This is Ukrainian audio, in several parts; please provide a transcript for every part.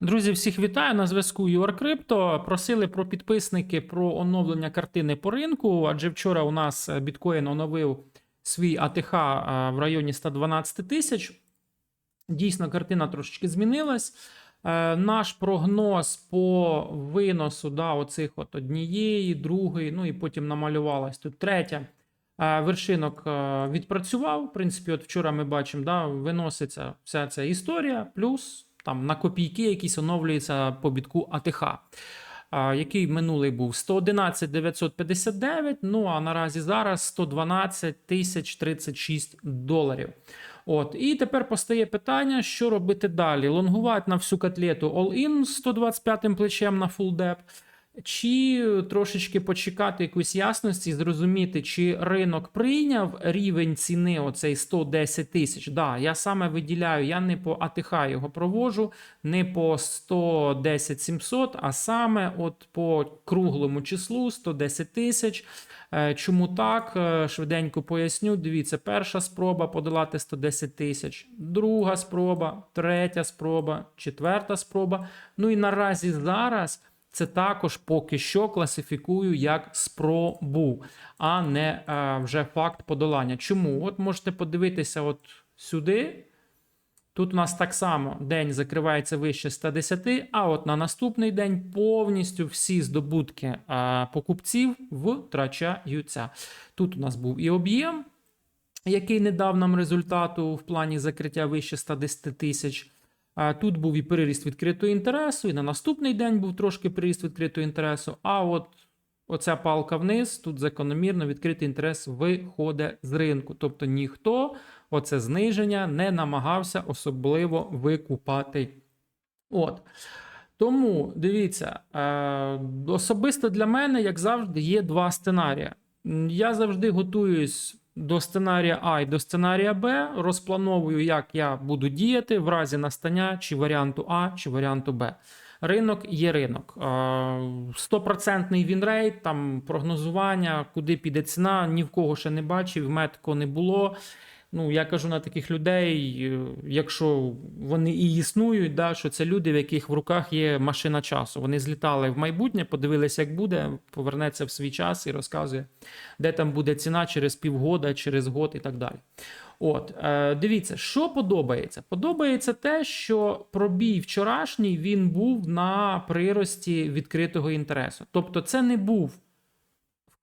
Друзі, всіх вітаю на зв'язку UrCrypto. Просили про підписники про оновлення картини по ринку, адже вчора у нас е, біткоін оновив свій АТХ е, в районі 112 тисяч. Дійсно, картина трошечки змінилась. Е, Наш прогноз по виносу да, оцих от однієї, другої, ну і потім намалювалась тут третя. Вершинок відпрацював. В принципі, от вчора ми бачимо, да, виноситься вся ця історія, плюс там на копійки якісь оновлюється по бітку АТХ. Який минулий був 111 959, ну а наразі зараз 112 тисяч 36 доларів. От, і тепер постає питання, що робити далі: лонгувати на всю котлету all-in з 125 плечем на full dep, чи трошечки почекати якусь ясності, зрозуміти, чи ринок прийняв рівень ціни оцей 110 тисяч. Да, я саме виділяю, я не по АТХ його провожу, не по 110 700, а саме от по круглому числу 110 тисяч. Е, Чому так? Е, Швиденько поясню. Дивіться, перша спроба подолати 110 тисяч, друга спроба, третя спроба, четверта спроба. Ну і наразі зараз це також поки що класифікую як спробу, а не е, вже факт подолання. Чому? От можете подивитися от сюди. Тут у нас так само день закривається вище 110, а от на наступний день повністю всі здобутки а, покупців втрачаються. Тут у нас був і об'єм, який не дав нам результату в плані закриття вище 110 тисяч. Тут був і переріст відкритого інтересу, і на наступний день був трошки переріст відкритого інтересу. А от оця палка вниз, тут закономірно відкритий інтерес виходить з ринку. Тобто ніхто оце зниження не намагався особливо викупати. От. Тому дивіться, е, особисто для мене, як завжди, є два сценарії. Я завжди готуюсь до сценарія А і до сценарія Б, розплановую, як я буду діяти в разі настання чи варіанту А, чи варіанту Б. Ринок є ринок. Е, Стопроцентний вінрейт, там прогнозування, куди піде ціна, ні в кого ще не бачив, метко не було. Ну, я кажу на таких людей, е, якщо вони і існують, да, що це люди, в яких в руках є машина часу. Вони злітали в майбутнє, подивилися, як буде, повернеться в свій час і розказує, де там буде ціна через півгода, через год і так далі. От, е, дивіться, що подобається? Подобається те, що пробій вчорашній він був на прирості відкритого інтересу. Тобто, це не був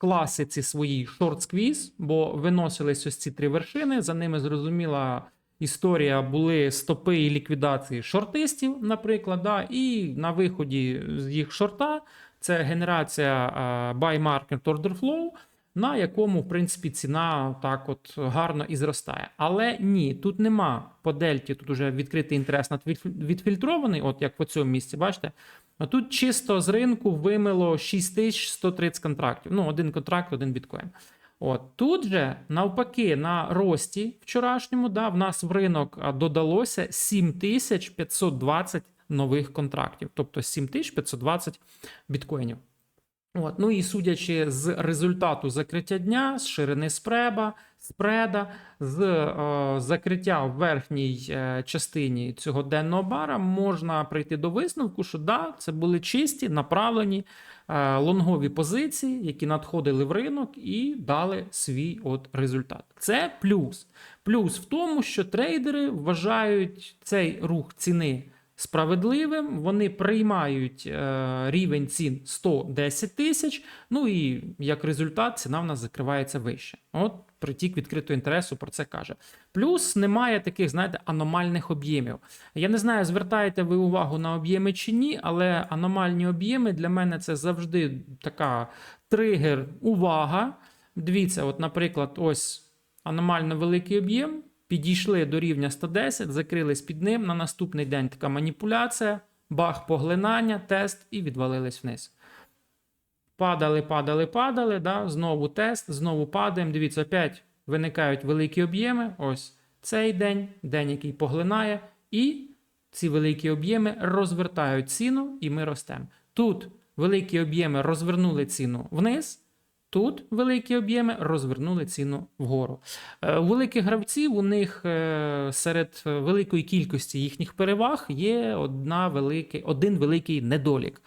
класиці своїй шорт-сквіз, бо виносились ось ці три вершини. За ними зрозуміла історія були стопи і ліквідації шортистів, наприклад. Да, і на виході з їх шорта це генерація buy market order flow, на якому, в принципі, ціна так от гарно і зростає. Але ні, тут нема по дельті, тут уже відкритий інтерес відфільтрований, от як по цьому місці, бачите. А тут чисто з ринку вимило 6130 контрактів. Ну, один контракт, один біткоін. От тут же навпаки на рості вчорашньому, да, в нас в ринок додалося 7520 нових контрактів, тобто 7520 біткоїнів. От, ну і судячи з результату закриття дня, з ширини спреба, спреда, з е, закриття в верхній е, частині цього денного бара, можна прийти до висновку, що да, це були чисті, направлені е, лонгові позиції, які надходили в ринок і дали свій от результат. Це плюс. Плюс в тому, що трейдери вважають цей рух ціни справедливим. Вони приймають е, рівень цін 110 тисяч. Ну і як результат, ціна в нас закривається вище. От притік відкритого інтересу про це каже. Плюс немає таких, знаєте, аномальних об'ємів. Я не знаю, звертаєте ви увагу на об'єми чи ні, але аномальні об'єми для мене це завжди така тригер, увага. Дивіться, от, наприклад, ось аномально великий об'єм. Підійшли до рівня 110, закрились під ним. На наступний день така маніпуляція, бах, поглинання, тест і відвалились вниз. Падали, падали, падали. Да? Знову тест, знову падаємо. Дивіться, опять виникають великі об'єми. Ось цей день, день, який поглинає, і ці великі об'єми розвертають ціну, і ми ростемо. Тут великі об'єми розвернули ціну вниз. Тут великі об'єми розвернули ціну вгору. Е, У великих гравців у них е, серед великої кількості їхніх переваг є одна великий, один великий недолік.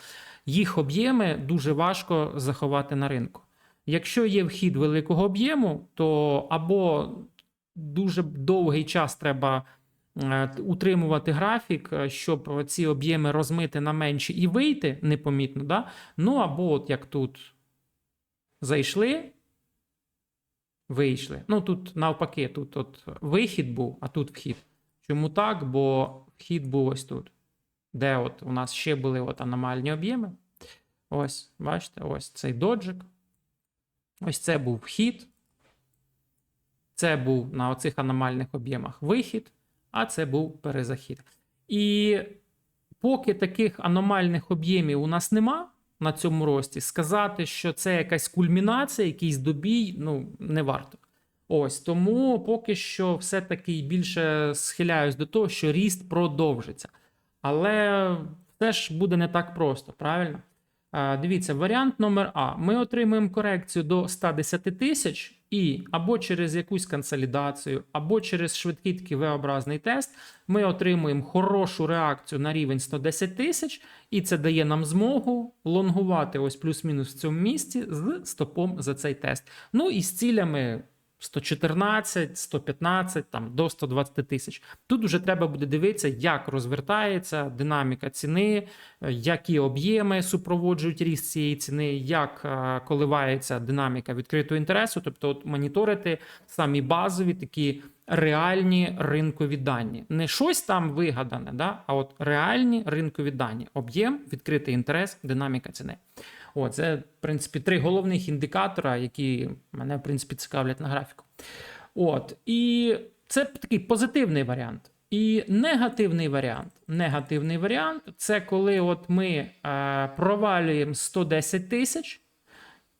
Їх об'єми дуже важко заховати на ринку. Якщо є вхід великого об'єму, то або дуже довгий час треба е, утримувати графік, е, щоб ці об'єми розмити на менші і вийти непомітно. Да? Ну або от як тут зайшли, вийшли. Ну тут навпаки, тут от вихід був, а тут вхід. Чому так? Бо вхід був ось тут, де от у нас ще були от аномальні об'єми. Ось, бачите, ось цей доджик. Ось це був вхід. Це був на оцих аномальних об'ємах вихід, а це був перезахід. І поки таких аномальних об'ємів у нас нема на цьому рості, сказати, що це якась кульмінація, якийсь добій, ну, не варто. Ось тому поки що все-таки більше схиляюсь до того, що ріст продовжиться. Але теж буде не так просто, правильно? А, Дивіться, варіант номер А. Ми отримуємо корекцію до 110 тисяч, і або через якусь консолідацію, або через швидкий такий V-образний тест ми отримуємо хорошу реакцію на рівень 110 тисяч, і це дає нам змогу лонгувати ось плюс-мінус в цьому місці з стопом за цей тест. Ну і з цілями 114, 115, там до 120 тисяч. Тут вже треба буде дивитися, як розвертається динаміка ціни, е, які об'єми супроводжують ріст цієї ціни, як е, коливається динаміка відкритого інтересу, тобто от моніторити самі базові такі реальні ринкові дані. Не щось там вигадане, да? а от реальні ринкові дані. Об'єм, відкритий інтерес, динаміка ціни. О, це, в принципі, три головних індикатора, які мене, в принципі, цікавлять на графіку. От, і це такий позитивний варіант. І негативний варіант. Негативний варіант це коли от ми е, провалюємо 110 тисяч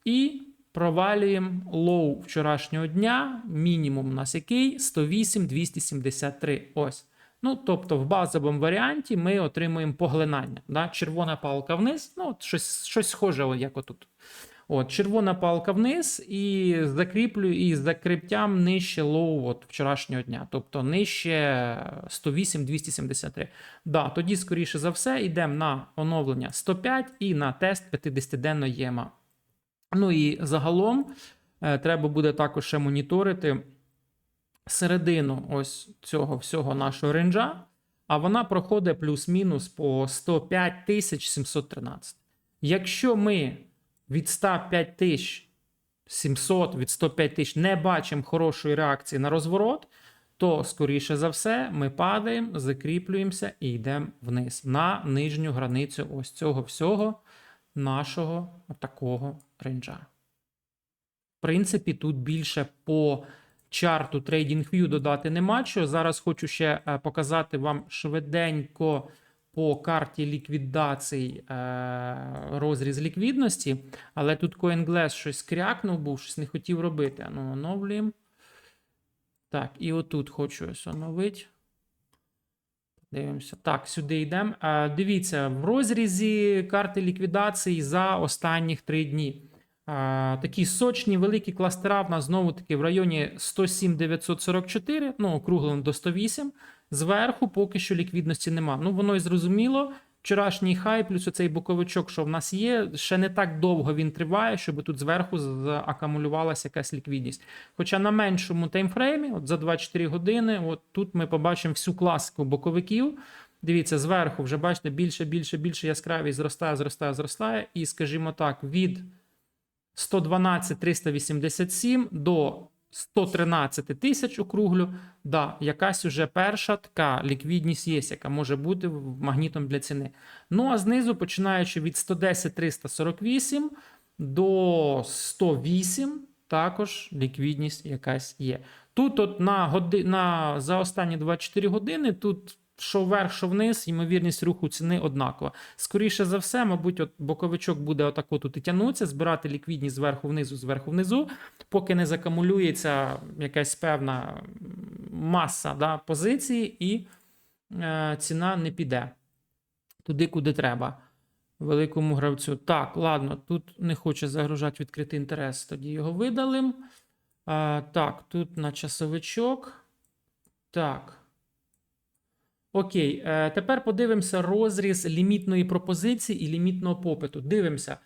і провалюємо лоу вчорашнього дня. Мінімум у нас який 108 273. Ось. Ну, тобто, в базовому варіанті ми отримуємо поглинання. Да? Червона палка вниз, ну, щось, щось схоже, як отут. От, червона палка вниз і закріплю і закриттям нижче лоу от вчорашнього дня, тобто нижче 108 273. Да, тоді, скоріше за все, йдемо на оновлення 105 і на тест 50-денного єма. Ну і загалом е, треба буде також ще моніторити середину ось цього всього нашого ренджа, а вона проходить плюс-мінус по 105 713. Якщо ми від 105 тисяч 700 від 105 тисяч не бачимо хорошої реакції на розворот, то, скоріше за все, ми падаємо, закріплюємося і йдемо вниз на нижню границю ось цього всього нашого такого ренджа. В принципі, тут більше по чарту TradingView додати нема що. Зараз хочу ще е, показати вам швиденько по карті ліквідацій е, розріз ліквідності, але тут CoinGlass щось крякнув, був, щось не хотів робити. Ну, оновлюємо. Так, і отут хочу оновити. Дивимося. Так, сюди йдемо. Е, Дивіться, в розрізі карти ліквідації за останніх три дні. Такі сочні, великі кластера в нас знову таки в районі 107 944, ну, округлено до 108. Зверху поки що ліквідності нема. Ну, воно і зрозуміло. Вчорашній хай, плюс оцей боковичок, що в нас є, ще не так довго він триває, щоб тут зверху заакумулювалася якась ліквідність. Хоча на меншому таймфреймі, от за 24 години, от тут ми побачимо всю класику боковиків. Дивіться, зверху вже бачите, більше, більше, більше яскравість зростає, зростає, зростає. І, скажімо так, від 112 387 до 113 тисяч округлю. Да, якась уже перша така ліквідність є, яка може бути магнітом для ціни. Ну а знизу, починаючи від 110 348 до 108, також ліквідність якась є. Тут, от на годи... на за останні 24 години, тут що вверх, що вниз, ймовірність руху ціни однакова. Скоріше за все, мабуть, от боковичок буде отако тут і тягнутися, збирати ліквідність зверху внизу, зверху внизу, поки не закамулюється якась певна маса да, позиції, і е, ціна не піде туди, куди треба. великому гравцю. Так, ладно, тут не хоче загружати відкритий інтерес, тоді його видалим. А, так, тут на часовичок. Так. Окей, е, тепер подивимося розріз лімітної пропозиції і лімітного попиту. Дивимося.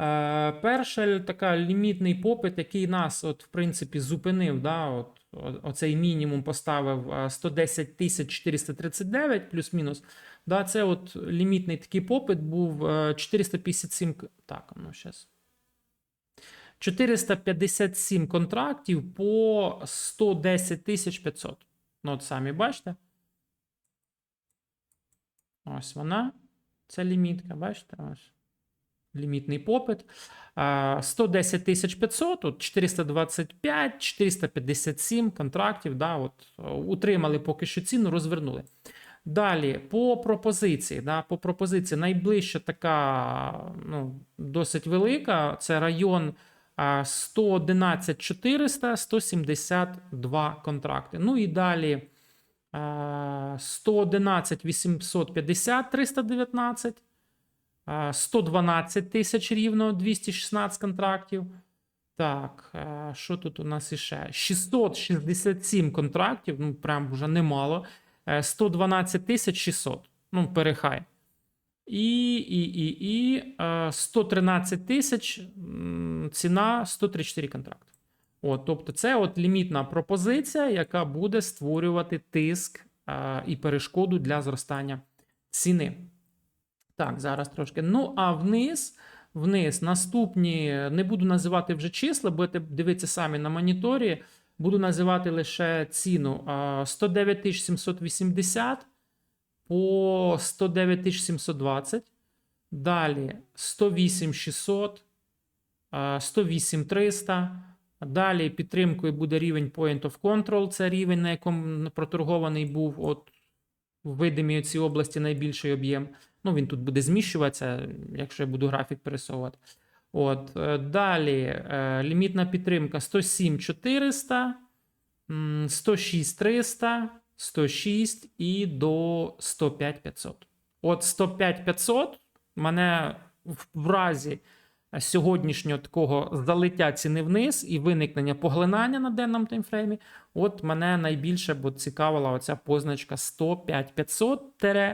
Е, перша така лімітний попит, який нас, от, в принципі, зупинив, да, от, оцей мінімум поставив е, 110 тисяч 439 плюс-мінус. Да, це от лімітний такий попит був е, 457. Так, ну зараз. 457 контрактів по 110 500. Ну, от самі бачите. Ось вона. Це лімітка, бачите? Ось. Лімітний попит. 110 тисяч 500, от 425, 457 контрактів. Да, от, утримали поки що ціну, розвернули. Далі, по пропозиції. Да, по пропозиції найближча така ну, досить велика. Це район а, 111 400, 172 контракти. Ну і далі 111 850 319, 112 тисяч рівно 216 контрактів. Так, що тут у нас іще? 667 контрактів, ну прям вже немало. Е, 112 тисяч 600. Ну, перехай. І, і, і, і е, 113 тисяч ціна 134 контракти. От, тобто, це от лімітна пропозиція, яка буде створювати тиск е, і перешкоду для зростання ціни. Так, зараз трошки. Ну, а вниз, вниз, наступні, не буду називати вже числа, будете дивитися самі на моніторі. Буду називати лише ціну а, 109 780 по 109 720. Далі 108 600, 108 300. Далі підтримкою буде рівень Point of Control. Це рівень, на якому проторгований був от в видимій цій області найбільший об'єм. Ну, він тут буде зміщуватися, якщо я буду графік пересовувати. От, е, далі е, лімітна підтримка 107 400, 106 300, 106 і до 105 500. От 105 500 мене в в разі сьогоднішнього такого залиття ціни вниз і виникнення поглинання на денному таймфреймі. От мене найбільше бо цікавила оця позначка 105 500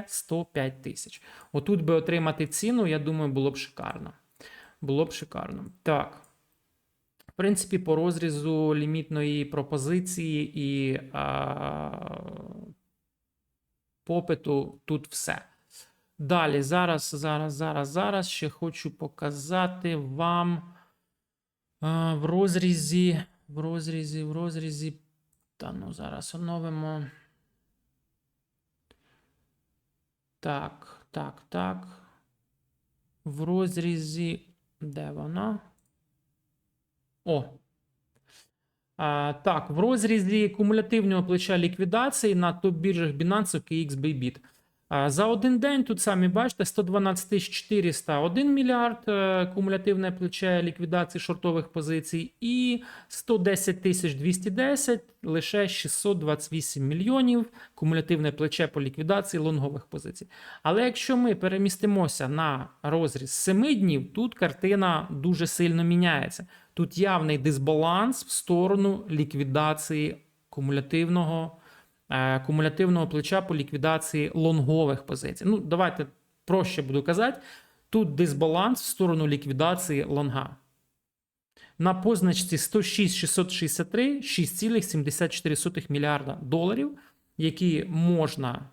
105 тисяч. Отут би отримати ціну, я думаю, було б шикарно. Було б шикарно. Так. В принципі, по розрізу лімітної пропозиції і а, попиту тут все. Далі, зараз, зараз, зараз, зараз ще хочу показати вам а, в розрізі, в розрізі, в розрізі. Та ну, зараз оновимо. Так, так, так. В розрізі. Де вона? О. А, так, в розрізі кумулятивного плеча ліквідації на топ-біржах Binance, OKX, Bybit. За один день тут самі бачите 112 400 1 мільярд е, кумулятивне плече ліквідації шортових позицій і 110 210 лише 628 мільйонів кумулятивне плече по ліквідації лонгових позицій. Але якщо ми перемістимося на розріз 7 днів, тут картина дуже сильно міняється. Тут явний дисбаланс в сторону ліквідації кумулятивного кумулятивного плеча по ліквідації лонгових позицій. Ну, давайте проще буду казати. Тут дисбаланс в сторону ліквідації лонга. На позначці 106 663 6,74 мільярда доларів, які можна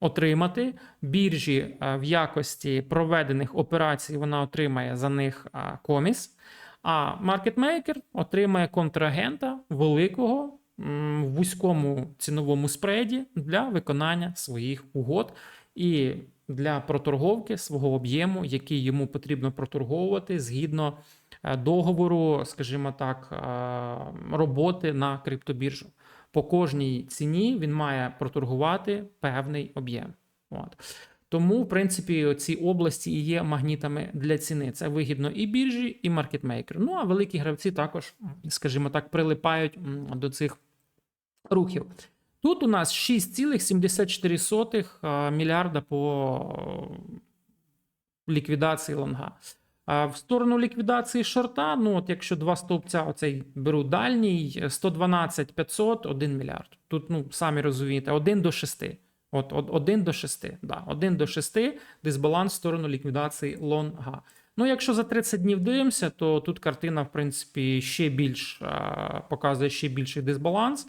отримати. Біржі е, в якості проведених операцій вона отримає за них е, коміс. А маркетмейкер отримає контрагента великого в вузькому ціновому спреді для виконання своїх угод і для проторговки свого об'єму, який йому потрібно проторговувати згідно е, договору, скажімо так, е, роботи на криптобіржу. По кожній ціні він має проторгувати певний об'єм. От. Тому, в принципі, ці області і є магнітами для ціни. Це вигідно і біржі, і маркетмейкеру. Ну а великі гравці також, скажімо так, прилипають до цих рухів. Тут у нас 6,74 е, мільярда по ліквідації лонга. А в сторону ліквідації шорта, ну от якщо два стовпця, оцей беру дальній, 112 500, 1 мільярд. Тут, ну, самі розумієте, 1 до 6. От, от 1 до 6. Да, 1 до 6 дисбаланс в сторону ліквідації лонга. Ну, якщо за 30 днів дивимося, то тут картина, в принципі, ще більш а, показує ще більший дисбаланс.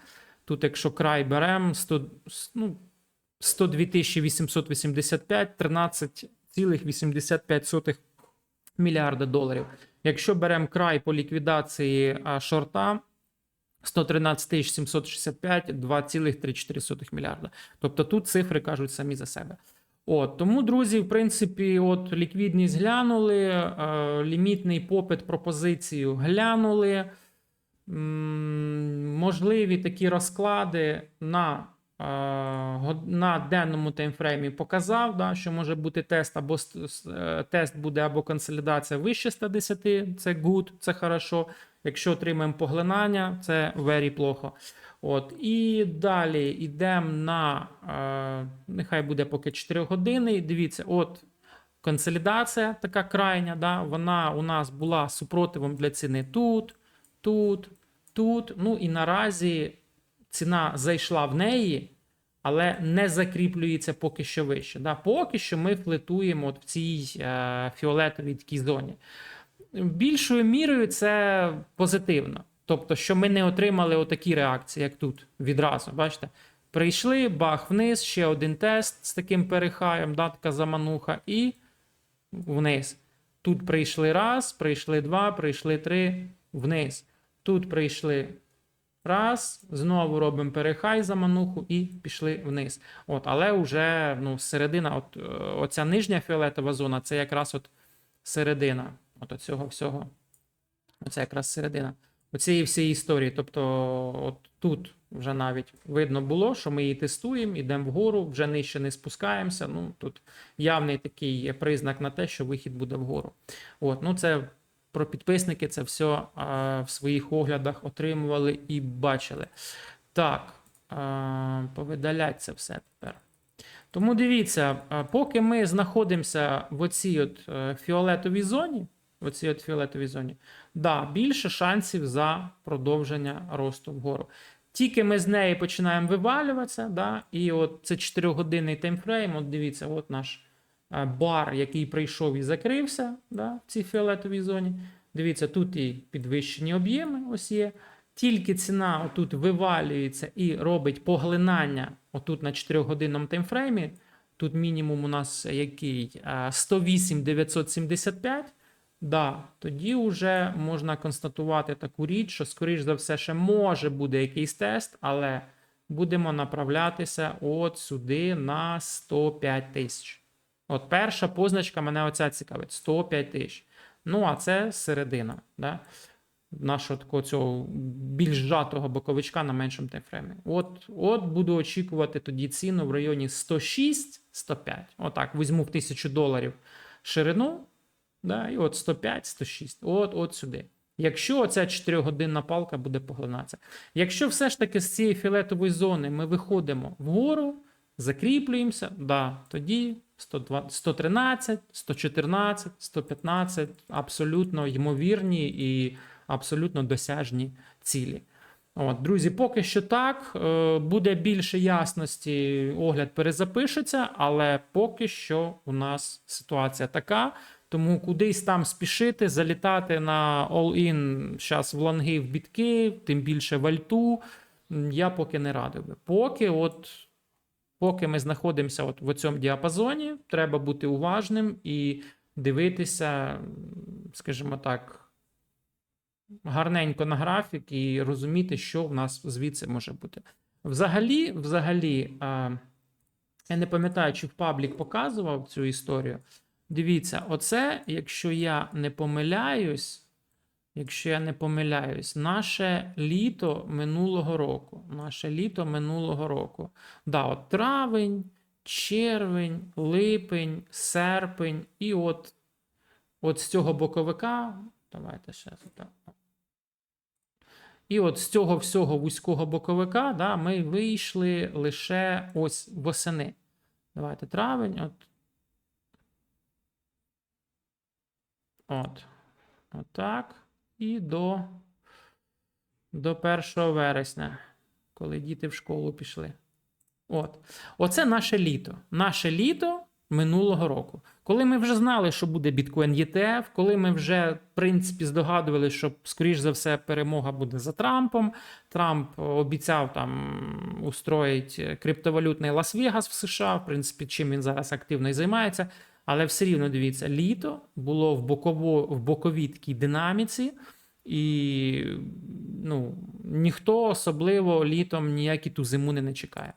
Тут, якщо край беремо, 100, ну, 102 885, 13,85 мільярда доларів. Якщо беремо край по ліквідації шорта, 113 765, 2,34 мільярда. Тобто тут цифри кажуть самі за себе. От, тому, друзі, в принципі, от ліквідність глянули, е, лімітний попит пропозицію глянули. Можливі такі розклади на, е, на денному таймфреймі показав, да, що може бути тест або е, тест буде або консолідація вище 110, це good, це хорошо. Якщо отримаємо поглинання, це very плохо. От, і далі йдемо на, е, нехай буде поки 4 години. Дивіться, от консолідація така крайня, да, вона у нас була супротивом для ціни тут, тут, тут. Ну і наразі ціна зайшла в неї, але не закріплюється поки що вище. Да. Поки що ми флетуємо от в цій е, фіолетовій такій зоні. Більшою мірою це позитивно. Тобто, що ми не отримали отакі реакції, як тут відразу. Бачите? Прийшли, бах вниз, ще один тест з таким перехаєм, да, така замануха, і вниз. Тут прийшли раз, прийшли два, прийшли три, вниз. Тут прийшли раз, знову робимо перехай замануху і пішли вниз. От, але вже ну, середина, от, е, оця нижня фіолетова зона, це якраз от середина. От цього всього. Оце якраз середина. Оцієї всієї історії. Тобто, от тут вже навіть видно було, що ми її тестуємо, йдемо вгору, вже нижче не спускаємося. Ну, тут явний такий признак на те, що вихід буде вгору. От, ну це про підписники, це все а, в своїх оглядах отримували і бачили. Так, а, повидалять це все тепер. Тому дивіться, поки ми знаходимося в оцій от е, фіолетовій зоні, в оцій от фіолетовій зоні, да, більше шансів за продовження росту вгору. Тільки ми з неї починаємо вивалюватися, да, і от це 4-годинний таймфрейм, от дивіться, от наш е, бар, який прийшов і закрився да, в цій фіолетовій зоні. Дивіться, тут і підвищені об'єми, ось є. Тільки ціна отут вивалюється і робить поглинання отут на 4-годинному таймфреймі. Тут мінімум у нас який? Е, 108 975. Да, тоді вже можна констатувати таку річ, що, скоріш за все, ще може буде якийсь тест, але будемо направлятися от сюди на 105 тисяч. От перша позначка мене оця цікавить: 105 тисяч. Ну, а це середина. Да? Нашого такого цього більш зжатого боковичка на меншому таймфреймі. От, от буду очікувати тоді ціну в районі 106-105. Отак, візьму в 1000 доларів ширину. Да, і от 105, 106, от, от сюди. Якщо оця 4-годинна палка буде поглинатися. Якщо все ж таки з цієї фіолетової зони ми виходимо вгору, закріплюємося, да, тоді 102, 113, 114, 115 абсолютно ймовірні і абсолютно досяжні цілі. От, друзі, поки що так. Е, Буде більше ясності, огляд перезапишеться, але поки що у нас ситуація така. Тому кудись там спішити, залітати на all-in зараз в лонги в бітки, тим більше в альту. Я поки не радив би. Поки, от, поки ми знаходимося от в цьому діапазоні, треба бути уважним і дивитися, скажімо так, гарненько на графік і розуміти, що в нас звідси може бути. Взагалі, взагалі, я не пам'ятаю, чи в паблік показував цю історію. Дивіться, оце, якщо я не помиляюсь, якщо я не помиляюсь, наше літо минулого року. Наше літо минулого року. Да, от травень, червень, липень, серпень, і от, от з цього боковика. Давайте ще так. І от з цього всього вузького боковика да, ми вийшли лише ось восени. Давайте травень. От От. Отак. І до, до 1 вересня, коли діти в школу пішли. От. Оце наше літо. Наше літо минулого року. Коли ми вже знали, що буде біткоін ETF, коли ми вже, в принципі, здогадували, що, скоріш за все, перемога буде за Трампом. Трамп обіцяв там устроїть криптовалютний Лас-Вегас в США, в принципі, чим він зараз активно і займається. Але все рівно дивіться, літо було в боково, в боковій такій динаміці, і ну, ніхто особливо літом ніякі ту зиму не чекає.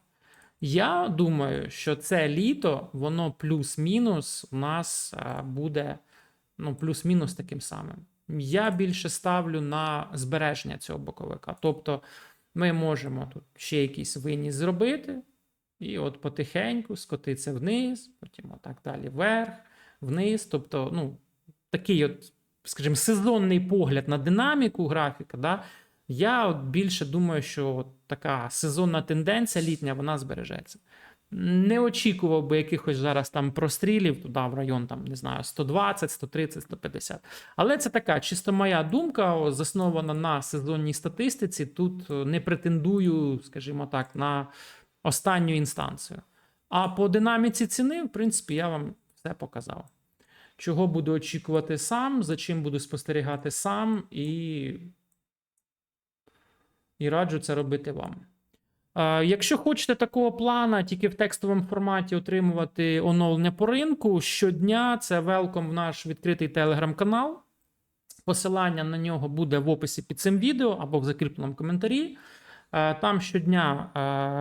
Я думаю, що це літо, воно плюс-мінус у нас буде ну, плюс-мінус таким самим. Я більше ставлю на збереження цього боковика. Тобто ми можемо тут ще якийсь виніс зробити, і от потихеньку скотиться вниз, потім отак далі вверх, вниз. Тобто, ну, такий, от, скажімо, сезонний погляд на динаміку графіка. Да? Я от більше думаю, що от така сезонна тенденція літня вона збережеться. Не очікував би якихось зараз там прострілів туди в район, там, не знаю, 120, 130, 150. Але це така чисто моя думка, заснована на сезонній статистиці. Тут не претендую, скажімо так, на останню інстанцію. А по динаміці ціни, в принципі, я вам все показав. Чого буду очікувати сам, за чим буду спостерігати сам, і, і раджу це робити вам. Якщо хочете такого плана, тільки в текстовому форматі отримувати оновлення по ринку, щодня це велком в наш відкритий телеграм-канал. Посилання на нього буде в описі під цим відео або в закріпленому коментарі. Е, Там щодня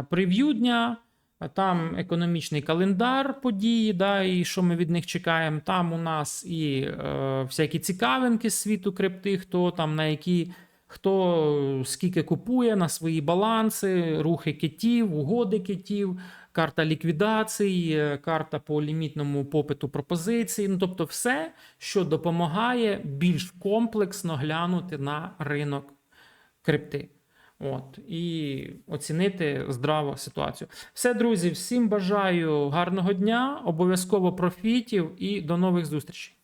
е, прев'ю дня, е, там економічний календар події, да, і що ми від них чекаємо. Там у нас і е, всякі цікавинки з світу крипти, хто там на які. Хто скільки купує на свої баланси, рухи китів, угоди китів, карта ліквідацій, е, карта по лімітному попиту пропозицій. Ну, тобто, все, що допомагає більш комплексно глянути на ринок крипти. От, і оцінити здраво ситуацію. Все, друзі, всім бажаю гарного дня, обов'язково профітів і до нових зустрічей.